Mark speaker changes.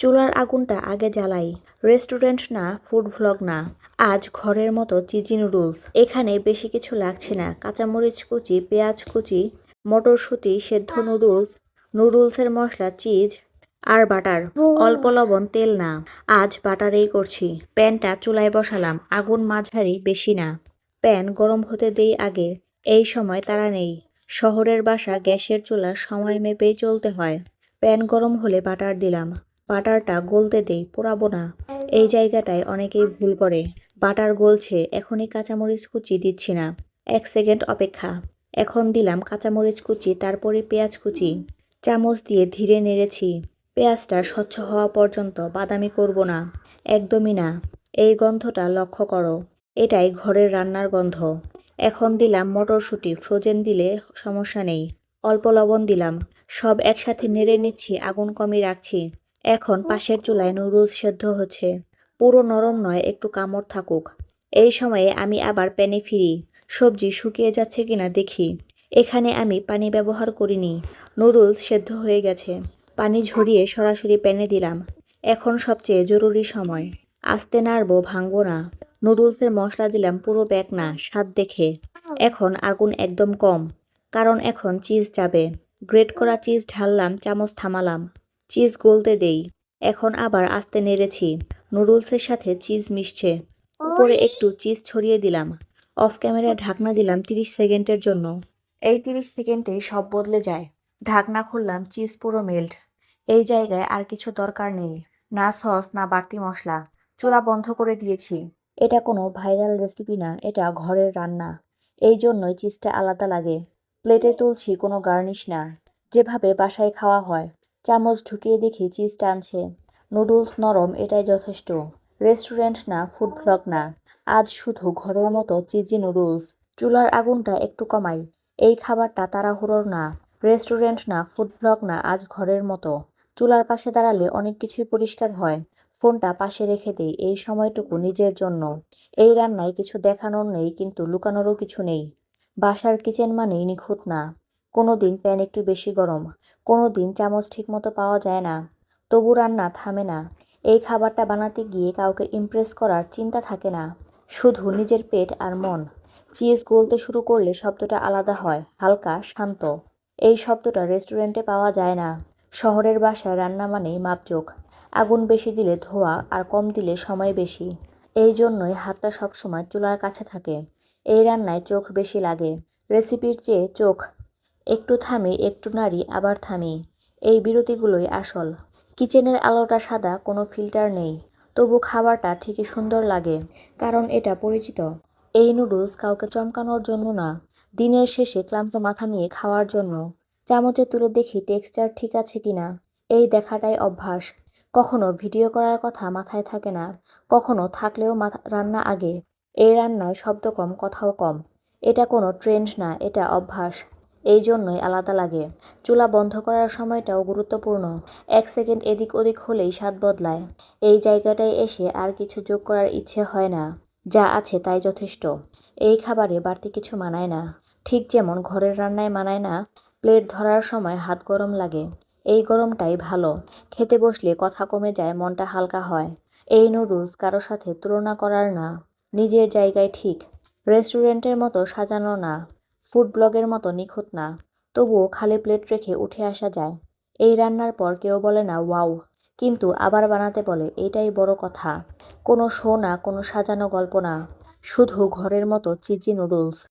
Speaker 1: চুলার আগুনটা আগে জ্বালাই। রেস্টুরেন্ট না, ফুড ভ্লগ না। আজ ঘরের মতো চিজি নুডলস। এখানে বেশি কিছু লাগছে না। কাঁচামরিচ কুচি, পেঁয়াজ কুচি, মটরশুঁটি, সেদ্ধ নুডলস, নুডলসের মশলা, চিজ আর বাটার। অল্প লবণ, তেল না। আজ বাটারেই করছি। প্যানটা চুলায় বসালাম। আগুন মাঝারি, বেশি না। প্যান গরম হতে দেই আগে। এই সময় তারা নেই। শহরের বাসা গ্যাসের চুলা সময় মেপেই চলতে হয়। প্যান গরম হলে বাটার দিলাম। বাটারটা গলতে দেই, পোড়াবো না। এই জায়গাটায় অনেকেই ভুল করে। বাটার গলছে, এখনই কাঁচামরিচ কুচি দিচ্ছি না। এক সেকেন্ড অপেক্ষা। এখন দিলাম কাঁচামরিচ কুচি, তারপরে পেঁয়াজ কুচি। চামচ দিয়ে ধীরে নেড়েছি। পেঁয়াজটা স্বচ্ছ হওয়া পর্যন্ত বাদামি করব না। একদমই না। এই গন্ধটা লক্ষ্য করো। এটাই ঘরের রান্নার গন্ধ। এখন দিলাম মটরশুঁটি, ফ্রোজেন দিলে সমস্যা নেই। অল্প লবণ দিলাম। সব একসাথে নেড়ে নিচ্ছি, আগুন কমিয়ে রাখছি। এখন পাশের চুলায় নুডলস সেদ্ধ হচ্ছে। পুরো নরম নয়, একটু কামড় থাকুক। এই সময়ে আমি আবার প্যানে ফিরি। সবজি শুকিয়ে যাচ্ছে কিনা দেখি। এখানে আমি পানি ব্যবহার করিনি। নুডলস সেদ্ধ হয়ে গেছে। পানি ঝরিয়ে সরাসরি প্যানে দিলাম। এখন সবচেয়ে জরুরি সময়। আস্তে নাড়বো, ভাঙবো না। নুডলসের মশলা দিলাম পুরো ব্যাগ না, স্বাদ দেখে। এখন আগুন একদম কম। কারণ এখন চিজ যাবে। গ্রেট করা চিজ ঢাললাম, চামচ থামালাম। চিজ গলতে দেই। এখন আবার আস্তে নেড়েছি। নুডলসের সাথে চিজ মিশছে। উপরে একটু চিজ ছড়িয়ে দিলাম। অফ ক্যামেরায় ঢাকনা দিলাম তিরিশ সেকেন্ডের জন্য। এই তিরিশ সেকেন্ডে সব বদলে যায়। ঢাকনা খুললাম চিজ পুরো মেল্ট। এই জায়গায় আর কিছু দরকার নেই। না সস না বাড়তি মশলা। চুলা বন্ধ করে দিয়েছি। এটা কোনো ভাইরাল রেসিপি না এটা ঘরের রান্না। এই জন্যই চিজটা আলাদা লাগে। প্লেটে তুলছি কোনো গার্নিশ না। যেভাবে বাসায় খাওয়া হয়। চামচ ঢুকিয়ে দেখি চিজ টানছে। নুডলস নরম, এটাই যথেষ্ট। রেস্টুরেন্ট না, ফুড ব্লগ না। আজ শুধু ঘরের মতো চিজি নুডলস। চুলার আগুনটা একটু কমাই। এই খাবারটা তাড়াহুড়োর না। রেস্টুরেন্ট না, ফুড ব্লগ না, আজ ঘরের মতো। চুলার পাশে দাঁড়ালে অনেক কিছুই পরিষ্কার হয়। ফোনটা পাশে রেখে দেই, এই সময়টুকু নিজের জন্য। এই রান্নায় কিছু দেখানোর নেই, কিন্তু লুকানোরও কিছু নেই। বাসার কিচেন মানেই নিখুঁত না। কোনো দিন প্যান একটু বেশি গরম কোনো দিন চামচ ঠিকমতো পাওয়া যায় না। তবু রান্না থামে না। এই খাবারটা বানাতে গিয়ে কাউকে ইমপ্রেস করার চিন্তা থাকে না। শুধু নিজের পেট আর মন। চিজ গলতে শুরু করলে শব্দটা আলাদা হয়, হালকা, শান্ত। এই শব্দটা রেস্টুরেন্টে পাওয়া যায় না। শহরের বাসায় রান্না মানেই মাপজোক। আগুন বেশি দিলে ধোয়া আর কম দিলে সময় বেশি। এই জন্যই হাতটা সবসময় চুলার কাছে থাকে। এই রান্নায় চোখ বেশি লাগে। রেসিপির চেয়ে চোখ একটু থামি, একটু নাড়ি, আবার থামি। এই বিরতিগুলোই আসল। কিচেনের আলোটা সাদা, কোনো ফিল্টার নেই। তবু খাবারটা ঠিকই সুন্দর লাগে, কারণ এটা পরিচিত। এই নুডলস কাউকে চমকানোর জন্য না। দিনের শেষে ক্লান্ত মাথা নিয়ে খাওয়ার জন্য। চামচে তুলে দেখি টেক্সচার ঠিক আছে কিনা এই দেখাটাই অভ্যাস। কখনো ভিডিও করার কথা মাথায় থাকে না। কখনো থাকলেও মাথা, রান্না আগে। এই রান্নায় শব্দ কম, কথাও কম। এটা কোনো ট্রেন্ড না, এটা অভ্যাস। এই জন্যই আলাদা লাগে। চুলা বন্ধ করার সময়টাও গুরুত্বপূর্ণ। এক সেকেন্ড এদিক ওদিক হলেই স্বাদ বদলায়। এই জায়গাটায় এসে আর কিছু যোগ করার ইচ্ছে হয় না। যা আছে তাই যথেষ্ট। এই খাবারে বাড়তি কিছু মানায় না। ঠিক যেমন ঘরের রান্নায় মানায় না, প্লেট ধরার সময় হাত গরম লাগে। এই গরমটাই ভালো। খেতে বসলে কথা কমে যায়, মনটা হালকা হয়। এই নুডলস কারও সাথে তুলনা করার না। নিজের জায়গায় ঠিক। রেস্টুরেন্টের মতো সাজানো না। ফুড ব্লগের মতো নিখুঁত না। তবুও খালি প্লেট রেখে উঠে আসা যায়। এই রান্নার পর কেউ বলে না, ওয়াও। কিন্তু আবার বানাতে বলে, এটাই বড় কথা। কোনো শো না, কোনো সাজানো গল্প না। শুধু ঘরের মতো চিজি নুডলস।